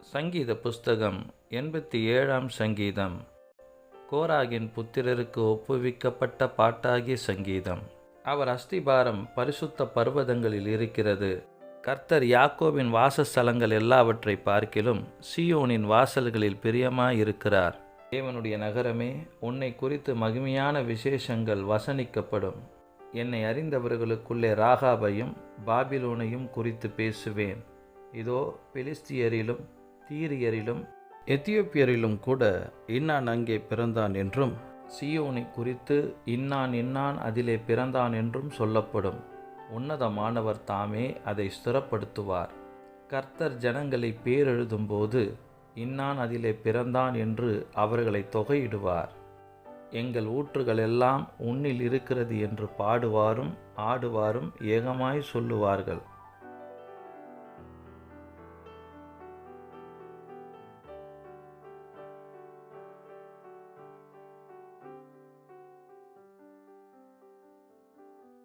சங்கீத புஸ்தகம் எண்பத்தி ஏழாம் சங்கீதம். கோராகின் புத்திரருக்கு ஒப்புவிக்கப்பட்ட பாட்டாகிய சங்கீதம். அவர் அஸ்திபாரம் பரிசுத்த பர்வதங்களில் இருக்கிறது. கர்த்தர் யாக்கோவின் வாசஸ்தலங்கள் எல்லாவற்றை பார்க்கிலும் சியோனின் வாசல்களில் பிரியமாயிருக்கிறார். தேவனுடைய நகரமே உன்னை குறித்து மகிமையான விசேஷங்கள் வசனிக்கப்படும். என்னை அறிந்தவர்களுக்குள்ளே ராகாபையும் பாபிலோனையும் குறித்து பேசுவேன். இதோ பெலிஸ்தியரிலும் தீரியரிலும் எத்தியோப்பியரிலும் கூட இன்னான் அங்கே பிறந்தான் என்றும் சியோனை குறித்து இன்னான் இன்னான் அதிலே பிறந்தான் என்றும் சொல்லப்படும். உன்னதமானவர் தாமே அதை ஸ்திரப்படுத்துவார். கர்த்தர் ஜனங்களை பேரெழுதும்போது இன்னான் அதிலே பிறந்தான் என்று அவர்களை தொகையிடுவார். எங்கள் ஊற்றுகள் எல்லாம் உன்னில் இருக்கிறது என்று பாடுவாரும் ஆடுவாரும் ஏகமாய் சொல்லுவார்கள்.